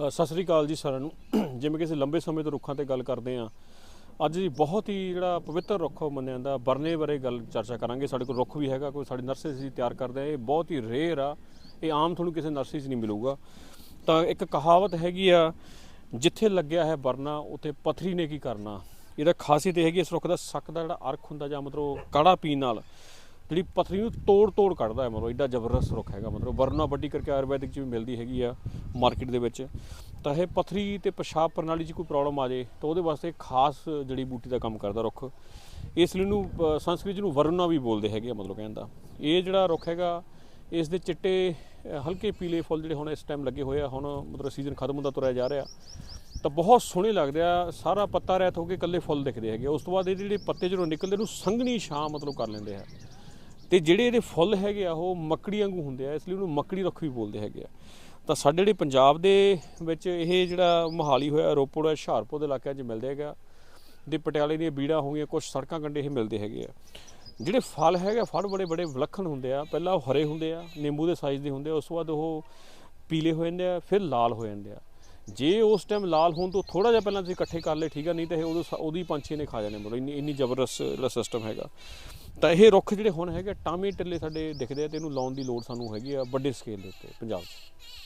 ਸਤਿ ਸ੍ਰੀ ਅਕਾਲ ਜੀ ਸਾਰਿਆਂ ਨੂੰ। ਜਿਵੇਂ ਕਿ ਅਸੀਂ ਲੰਬੇ ਸਮੇਂ ਤੋਂ ਰੁੱਖਾਂ ਤੇ ਗੱਲ ਕਰਦੇ ਹਾਂ, ਅੱਜ ਜੀ ਬਹੁਤ ਹੀ ਜਿਹੜਾ ਪਵਿੱਤਰ ਰੁੱਖ ਮੰਨਿਆ ਜਾਂਦਾ। ਬਰਨੇ ਬਾਰੇ ਗੱਲ ਚਰਚਾ ਕਰਾਂਗੇ। ਸਾਡੇ ਕੋਲ ਰੁੱਖ ਵੀ ਹੈਗਾ, ਕੋਈ ਸਾਡੀ ਨਰਸਰੀ ਅਸੀਂ ਤਿਆਰ ਕਰਦੇ ਆ ਇਹ ਬਹੁਤ ਹੀ ਰੇਅਰ ਆ। ਇਹ ਆਮ ਤੁਹਾਨੂੰ ਕਿਸੇ ਨਰਸਰੀ 'ਚ ਨਹੀਂ ਮਿਲੂਗਾ। ਤਾਂ ਇੱਕ ਕਹਾਵਤ ਹੈਗੀ ਆ, ਜਿੱਥੇ ਲੱਗਿਆ ਹੈ ਬਰਨਾ, ਉੱਥੇ ਪਥਰੀ ਨੇ ਕੀ ਕਰਨਾ। ਇਹਦਾ ਖਾਸੀਅਤ ਇਹ ਹੈਗੀ ਇਸ ਰੁੱਖ ਦਾ ਸੱਕ ਦਾ ਜਿਹੜਾ ਅਰਖ ਹੁੰਦਾ ਜਾਂ ਮਤਲਬ ਕਾੜਾ ਪੀਣ ਨਾਲ। ਜਿਹੜੀ ਪੱਥਰੀ ਨੂੰ ਤੋੜ ਤੋੜ ਕੱਢਦਾ ਹੈ, ਮਤਲਬ ਐਡਾ ਜ਼ਬਰਦਸਤ ਰੁੱਖ ਹੈਗਾ, ਮਤਲਬ ਵਰਨਾ ਵੱਡੀ ਕਰਕੇ ਆਯੁਰਵੈਦਿਕ ਚ ਵੀ ਮਿਲਦੀ ਹੈਗੀ ਆ ਮਾਰਕੀਟ ਦੇ ਵਿੱਚ। ਤਾਂ ਇਹ ਪੱਥਰੀ ਤੇ ਪਿਸ਼ਾਬ ਪ੍ਰਣਾਲੀ 'ਚ ਕੋਈ ਪ੍ਰੋਬਲਮ ਆ ਜੇ, ਤਾਂ ਉਹਦੇ ਵਾਸਤੇ ਖਾਸ ਜੜੀ ਬੂਟੀ ਦਾ ਕੰਮ ਕਰਦਾ ਰੁੱਖ। ਇਸ ਲਈ ਨੂੰ ਸੰਸਕ੍ਰਿਤ ਨੂੰ ਵਰਨਾ ਵੀ ਬੋਲਦੇ ਹੈਗੇ ਆ, ਮਤਲਬ ਕਹਿੰਦਾ ਇਹ ਜਿਹੜਾ ਰੁੱਖ ਹੈਗਾ, ਇਸ ਦੇ ਚਿੱਟੇ ਹਲਕੇ ਪੀਲੇ ਫੁੱਲ ਜਿਹੜੇ ਹੁਣ ਇਸ ਟਾਈਮ ਲੱਗੇ ਹੋਏ ਆ, ਹੁਣ ਮਤਲਬ ਸੀਜ਼ਨ ਖਤਮ ਹੁੰਦਾ, ਤੁਰਿਆ ਜਾ ਰਿਹਾ। ਤਾਂ ਬਹੁਤ ਸੋਹਣੇ ਲੱਗਦੇ ਆ, ਸਾਰਾ ਪੱਤਾ ਰਹਿਤ ਹੋ ਕੇ ਇਕੱਲੇ ਫੁੱਲ ਦਿਖਦੇ ਹੈਗੇ ਉਸ ਤੋਂ ਬਾਅਦ ਇਹ ਜਿਹੜੇ ਪੱਤੇ ਜਦੋਂ ਨਿਕਲਦੇ ਨੂੰ ਸੰਘਣੀ ਛਾਂ ਮਤਲਬ ਕਰ ਲੈਂਦੇ ਆ। ਤੇ ਜਿਹੜੇ ਇਹਦੇ ਫੁੱਲ ਹੈਗੇ ਆ ਉਹ ਮੱਕੜੀ ਵਾਂਗੂ ਹੁੰਦੇ ਆ ਇਸ ਲਈ ਉਹਨੂੰ ਮੱਕੜੀ ਰੁੱਖ ਵੀ ਬੋਲਦੇ ਹੈਗੇ ਆ। ਤਾਂ ਸਾਡੇ ਜਿਹੜੇ ਪੰਜਾਬ ਦੇ ਵਿੱਚ ਇਹ ਜਿਹੜਾ ਮੋਹਾਲੀ ਹੋਇਆ ਰੋਪੜ ਹੋਇਆ ਹੁਸ਼ਿਆਰਪੁਰ ਦੇ ਇਲਾਕਿਆਂ 'ਚ ਮਿਲਦੇ ਹੈਗਾ ਦੇ ਪਟਿਆਲੇ ਦੀਆਂ ਬੀੜਾਂ ਹੋ ਗਈਆਂ ਕੁਝ ਸੜਕਾਂ ਕੰਢੇ ਇਹ ਮਿਲਦੇ ਹੈਗੇ ਆ। ਜਿਹੜੇ ਫਲ ਹੈਗੇ ਆ, ਫਲ ਬੜੇ ਬੜੇ ਵਿਲੱਖਣ ਹੁੰਦੇ ਆ। ਪਹਿਲਾਂ ਉਹ ਹਰੇ ਹੁੰਦੇ ਆ ਨਿੰਬੂ ਦੇ ਸਾਈਜ਼ ਦੇ ਹੁੰਦੇ ਆ ਉਸ ਤੋਂ ਬਾਅਦ ਉਹ ਪੀਲੇ ਹੋ ਜਾਂਦੇ ਆ ਫਿਰ ਲਾਲ ਹੋ ਜਾਂਦੇ ਆ। ਜੇ ਉਸ ਟਾਈਮ ਲਾਲ ਹੋਣ ਤੋਂ ਥੋੜਾ ਜਿਹਾ ਪਹਿਲਾਂ ਤੁਸੀਂ ਇਕੱਠੇ ਕਰ ਲਏ, ਠੀਕ ਆ, ਨਹੀਂ ਤਾਂ ਇਹ ਉਦੋਂ ਸ- ਉਹਦੀ ਪੰਛੀ ਨੇ ਖਾ ਜਾਣੇ ਮਤਲਬ ਇੰਨੀ ਇੰਨੀ ਜ਼ਬਰਦਸਤ ਜਿਹੜਾ ਸਿਸਟਮ ਹੈਗਾ। ਤਾਂ ਇਹ ਰੁੱਖ ਜਿਹੜੇ ਹੁਣ ਹੈਗੇ ਟਾਮੇ ਟਿੱਲੇ ਸਾਡੇ ਦਿਖਦੇ ਆ ਤੇ ਇਹਨੂੰ ਲਾਉਣ ਦੀ ਲੋੜ ਸਾਨੂੰ ਹੈਗੀ ਆ ਵੱਡੇ ਸਕੇਲ ਦੇ ਉੱਤੇ ਪੰਜਾਬ 'ਚ।